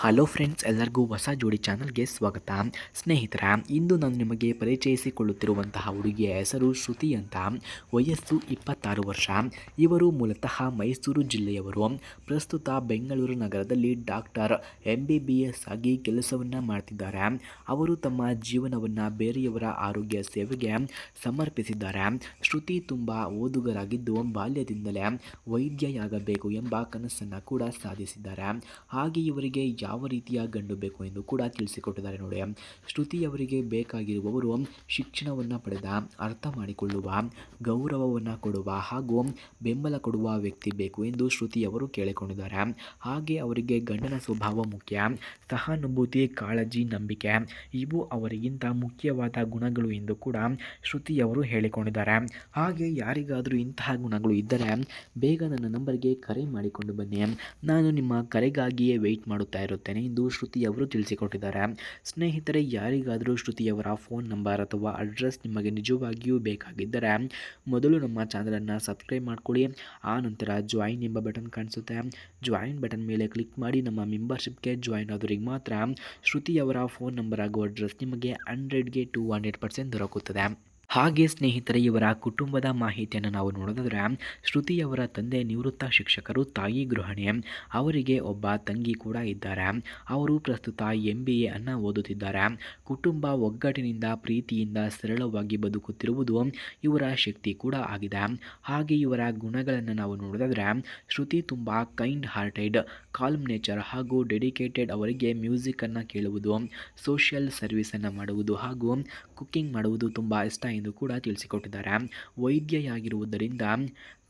Hello friends ಎಲ್ಲರಿಗೂ ಹೊಸ ಜೋಡಿ ಚಾನಲ್ಗೆ ಸ್ವಾಗತ. ಸ್ನೇಹಿತರ, ಇಂದು ನಾನು ನಿಮಗೆ ಪರಿಚಯಿಸಿಕೊಳ್ಳುತ್ತಿರುವಂತಹ ಹುಡುಗಿಯ ಹೆಸರು ಶ್ರುತಿ ಅಂತ. ವಯಸ್ಸು ಇಪ್ಪತ್ತಾರು ವರ್ಷ. ಇವರು ಮೂಲತಃ ಮೈಸೂರು ಜಿಲ್ಲೆಯವರು. ಪ್ರಸ್ತುತ ಬೆಂಗಳೂರು ನಗರದಲ್ಲಿ ಡಾಕ್ಟರ್ ಎಂ ಆಗಿ ಕೆಲಸವನ್ನು ಮಾಡ್ತಿದ್ದಾರೆ. ಅವರು ತಮ್ಮ ಜೀವನವನ್ನು ಬೇರೆಯವರ ಆರೋಗ್ಯ ಸೇವೆಗೆ ಸಮರ್ಪಿಸಿದ್ದಾರೆ. ಶ್ರುತಿ ತುಂಬ ಓದುಗರಾಗಿದ್ದು ಬಾಲ್ಯದಿಂದಲೇ ವೈದ್ಯೆಯಾಗಬೇಕು ಎಂಬ ಕನಸನ್ನು ಕೂಡ ಸಾಧಿಸಿದ್ದಾರೆ. ಹಾಗೆ ಇವರಿಗೆ ಯಾವ ರೀತಿಯ ಗಂಡು ಬೇಕು ಎಂದು ಕೂಡ ತಿಳಿಸಿಕೊಟ್ಟಿದ್ದಾರೆ ನೋಡಿ. ಶ್ರುತಿ ಅವರಿಗೆ ಬೇಕಾಗಿರುವವರು ಶಿಕ್ಷಣವನ್ನು ಪಡೆದ, ಅರ್ಥ ಮಾಡಿಕೊಳ್ಳುವ, ಗೌರವವನ್ನು ಕೊಡುವ ಹಾಗೂ ಬೆಂಬಲ ಕೊಡುವ ವ್ಯಕ್ತಿ ಬೇಕು ಎಂದು ಶ್ರುತಿ ಅವರು ಕೇಳಿಕೊಂಡಿದ್ದಾರೆ. ಹಾಗೆ ಅವರಿಗೆ ಗಂಡನ ಸ್ವಭಾವ ಮುಖ್ಯ, ಸಹಾನುಭೂತಿ, ಕಾಳಜಿ, ನಂಬಿಕೆ ಇವು ಅವರಿಗಿಂತ ಮುಖ್ಯವಾದ ಗುಣಗಳು ಎಂದು ಕೂಡ ಶ್ರುತಿಯವರು ಹೇಳಿಕೊಂಡಿದ್ದಾರೆ. ಹಾಗೆ ಯಾರಿಗಾದರೂ ಇಂತಹ ಗುಣಗಳು ಇದ್ದರೆ ಬೇಗ ನನ್ನ ನಂಬರ್ಗೆ ಕರೆ ಮಾಡಿಕೊಂಡು ಬನ್ನಿ. ನಾನು ನಿಮ್ಮ ಕರೆಗಾಗಿಯೇ ವೆಯ್ಟ್ ಮಾಡುತ್ತಾ ಇರುತ್ತೇನೆ ಎಂದು ಶ್ರುತಿ ಅವರು ತಿಳಿಸಿಕೊಟ್ಟಿದ್ದಾರೆ. ಸ್ನೇಹಿತರೆ, ಯಾರಿಗಾದರೂ ಶ್ರುತಿಯವರ ಫೋನ್ ನಂಬರ್ ಅಥವಾ ಅಡ್ರೆಸ್ ನಿಮಗೆ ನಿಜವಾಗಿಯೂ ಬೇಕಾಗಿದ್ದರೆ ಮೊದಲು ನಮ್ಮ ಚಾನಲನ್ನು ಸಬ್ಸ್ಕ್ರೈಬ್ ಮಾಡ್ಕೊಳ್ಳಿ. ಆ ನಂತರ ಜಾಯಿನ್ ಎಂಬ ಬಟನ್ ಕಾಣಿಸುತ್ತೆ. ಜಾಯಿನ್ ಬಟನ್ ಮೇಲೆ ಕ್ಲಿಕ್ ಮಾಡಿ ನಮ್ಮ ಮೆಂಬರ್ಶಿಪ್ಗೆ ಜಾಯಿನ್ ಆದವರಿಗೆ ಮಾತ್ರ ಶ್ರುತಿಯವರ ಫೋನ್ ನಂಬರ್ ಹಾಗೂ ಅಡ್ರೆಸ್ ನಿಮಗೆ ಹಂಡ್ರೆಡ್ಗೆ ಟು ಹಂಡ್ರೆಡ್ ಪರ್ಸೆಂಟ್ ದೊರಕುತ್ತದೆ. ಹಾಗೆ ಸ್ನೇಹಿತರೆ, ಇವರ ಕುಟುಂಬದ ಮಾಹಿತಿಯನ್ನು ನಾವು ನೋಡೋದಾದರೆ, ಶ್ರುತಿಯವರ ತಂದೆ ನಿವೃತ್ತ ಶಿಕ್ಷಕರು ತಾಯಿ ಗೃಹಿಣಿ, ಅವರಿಗೆ ಒಬ್ಬ ತಂಗಿ ಕೂಡ ಇದ್ದಾರೆ. ಅವರು ಪ್ರಸ್ತುತ ಎಂ ಬಿ ಎನ್ನು ಓದುತ್ತಿದ್ದಾರೆ. ಕುಟುಂಬ ಒಗ್ಗಟ್ಟಿನಿಂದ, ಪ್ರೀತಿಯಿಂದ ಸರಳವಾಗಿ ಬದುಕುತ್ತಿರುವುದು ಇವರ ಶಕ್ತಿ ಕೂಡ ಆಗಿದೆ. ಹಾಗೆ ಇವರ ಗುಣಗಳನ್ನು ನಾವು ನೋಡೋದಾದರೆ, ಶ್ರುತಿ ತುಂಬ ಕೈಂಡ್ ಹಾರ್ಟೆಡ್ ಕಾಲ್ಮ್ ನೇಚರ್ ಹಾಗೂ ಡೆಡಿಕೇಟೆಡ್ ಅವರಿಗೆ ಮ್ಯೂಸಿಕನ್ನು ಕೇಳುವುದು ಸೋಷಿಯಲ್ ಸರ್ವಿಸನ್ನು ಮಾಡುವುದು ಹಾಗೂ ಕುಕ್ಕಿಂಗ್ ಮಾಡುವುದು ತುಂಬ ಇಷ್ಟ ಎಂದು ಕೂಡ ತಿಳಿಸಿಕೊಟ್ಟಿದ್ದಾರೆ. ವೈದ್ಯೆಯಾಗಿರುವುದರಿಂದ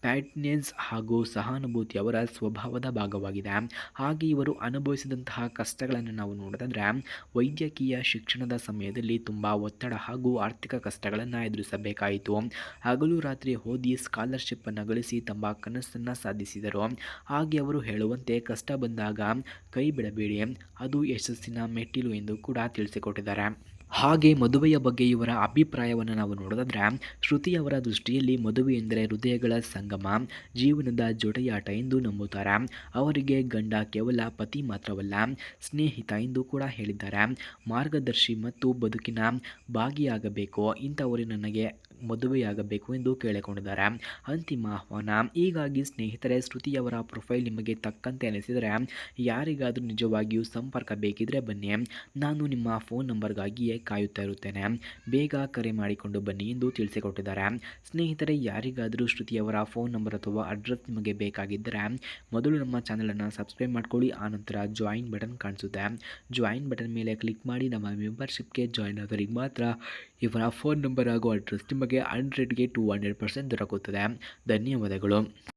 ಪ್ಯಾಟ್ನೆನ್ಸ್ ಹಾಗೂ ಸಹಾನುಭೂತಿ ಅವರ ಸ್ವಭಾವದ ಭಾಗವಾಗಿದೆ. ಹಾಗೆ ಇವರು ಅನುಭವಿಸಿದಂತಹ ಕಷ್ಟಗಳನ್ನು ನಾವು ನೋಡೋದಾದರೆ, ವೈದ್ಯಕೀಯ ಶಿಕ್ಷಣದ ಸಮಯದಲ್ಲಿ ತುಂಬ ಒತ್ತಡ ಹಾಗೂ ಆರ್ಥಿಕ ಕಷ್ಟಗಳನ್ನು ಎದುರಿಸಬೇಕಾಯಿತು. ಹಗಲು ರಾತ್ರಿ ಓದಿ ಸ್ಕಾಲರ್ಶಿಪ್ಪನ್ನು ಗಳಿಸಿ ತಮ್ಮ ಕನಸನ್ನು ಸಾಧಿಸಿದರು. ಹಾಗೆ ಅವರು ಹೇಳುವಂತೆ ಕಷ್ಟ ಬಂದಾಗ ಕೈ ಬಿಡಬೇಡಿ. ಅದು ಯಶಸ್ಸಿನ ಮೆಟ್ಟಿಲು ಎಂದು ಕೂಡ ತಿಳಿಸಿಕೊಟ್ಟಿದ್ದಾರೆ. ಹಾಗೆ ಮದುವೆಯ ಬಗ್ಗೆ ಇವರ ಅಭಿಪ್ರಾಯವನ್ನು ನಾವು ನೋಡೋದಾದರೆ ಶ್ರುತಿಯವರ ದೃಷ್ಟಿಯಲ್ಲಿ ಮದುವೆ ಎಂದರೆ ಹೃದಯಗಳ ಸಂಗಮ, ಜೀವನದ ಜೊತೆಯಾಟ ಎಂದು ನಂಬುತ್ತಾರೆ. ಅವರಿಗೆ ಗಂಡ ಕೇವಲ ಪತಿ ಮಾತ್ರವಲ್ಲ, ಸ್ನೇಹಿತ ಎಂದು ಕೂಡ ಹೇಳಿದ್ದಾರೆ. ಮಾರ್ಗದರ್ಶಿ ಮತ್ತು ಬದುಕಿನ ಭಾಗಿಯಾಗಬೇಕು, ಇಂಥವರು ನನಗೆ ಮದುವೆಯಾಗಬೇಕು ಎಂದು ಕೇಳಿಕೊಂಡಿದ್ದಾರೆ. ಅಂತಿಮ ಆಹ್ವಾನ, ಹೀಗಾಗಿ ಸ್ನೇಹಿತರೆ ಶ್ರುತಿಯವರ ಪ್ರೊಫೈಲ್ ನಿಮಗೆ ತಕ್ಕಂತೆ ಅನಿಸಿದರೆ, ಯಾರಿಗಾದರೂ ನಿಜವಾಗಿಯೂ ಸಂಪರ್ಕ ಬೇಕಿದ್ರೆ ಬನ್ನಿ. ನಾನು ನಿಮ್ಮ ಫೋನ್ ನಂಬರ್ಗಾಗಿಯೇ ಕಾಯುತ್ತಾ ಇರುತ್ತೇನೆ. ಬೇಗ ಕರೆ ಮಾಡಿಕೊಂಡು ಬನ್ನಿ ಎಂದು ತಿಳಿಸಿಕೊಟ್ಟಿದ್ದಾರೆ. ಸ್ನೇಹಿತರೆ, ಯಾರಿಗಾದರೂ ಶ್ರುತಿಯವರ ಫೋನ್ ನಂಬರ್ ಅಥವಾ ಅಡ್ರೆಸ್ ನಿಮಗೆ ಬೇಕಾಗಿದ್ದರೆ ಮೊದಲು ನಮ್ಮ ಚಾನಲನ್ನು ಸಬ್ಸ್ಕ್ರೈಬ್ ಮಾಡ್ಕೊಳ್ಳಿ ಆನಂತರ ಜಾಯಿನ್ ಬಟನ್ ಕಾಣಿಸುತ್ತೆ. ಜಾಯಿನ್ ಬಟನ್ ಮೇಲೆ ಕ್ಲಿಕ್ ಮಾಡಿ ನಮ್ಮ ಮೆಂಬರ್ಶಿಪ್ಗೆ ಜಾಯಿನ್ ಆದವರಿಗೆ ಮಾತ್ರ ಇವರ ಫೋನ್ ನಂಬರ್ ಹಾಗೂ ಅಡ್ರೆಸ್ ನಿಮಗೆ ಹಂಡ್ರೆಡ್ಗೆ ಟು ಹಂಡ್ರೆಡ್ ಪರ್ಸೆಂಟ್ ದೊರಕುತ್ತದೆ. ಧನ್ಯವಾದಗಳು.